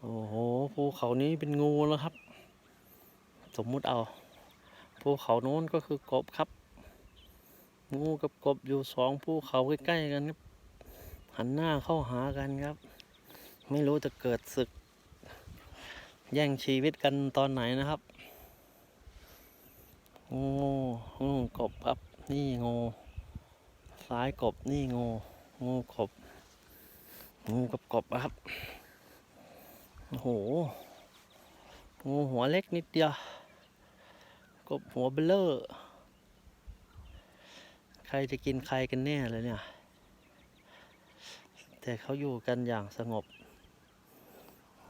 โอ้โหภูเขานี้เป็นงูแล้วครับ สมมุติเอาภูเขาโน้นก็คือกบครับ งูกับกบอยู่สองภูเขาใกล้ๆกันครับหันหน้าเข้าหากันครับ ไม่รู้จะเกิดศึก แย่งชีวิตกันตอนไหนนะครับงูงูกบครับ นี่งูซ้ายกบนี่งูงูกบงูกับกบครับ โอ้โหงูหัวเล็กนิดเดียว กบหัวเบลเลอร์ใครจะกินใครกันแน่เลยเนี่ย แต่เขาอยู่กันอย่างสงบ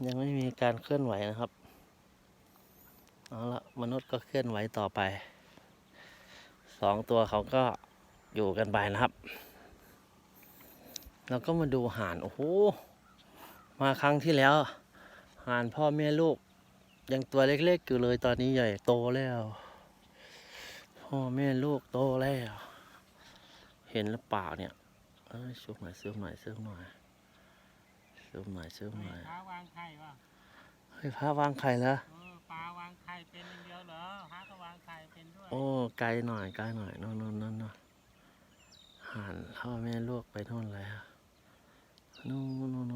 ยังไม่มีการเคลื่อนไหวนะครับ เอาละมนุษย์ก็เคลื่อนไหวต่อไป สองตัวเขาก็อยู่กันไปนะครับ เราก็มาดูห่าน โอ้โห มาครั้งที่แล้ว ห่านพ่อแม่ลูก ยังตัวเล็กๆอยู่เลยตอนนี้ใหญ่โตแล้ว พ่อแม่ลูกโตแล้ว เห็นหรือเปล่าเนี่ยเอ้ยซูมหน่อยซูมหน่อยซูมหน่อยซูมหน่อยซูมหน่อยปลาวางไข่ป่ะเฮ้ยพระวางไข่แล้วเออปลาวางไข่เป็นอย่างเดียวเหรอพระก็วางไข่เป็นด้วย โอ้ไกลหน่อยไกลหน่อยโน่นโน่นโน่นโน่นห่านพ่อแม่ลูกไปโน่นเลยอะนู่นนู่น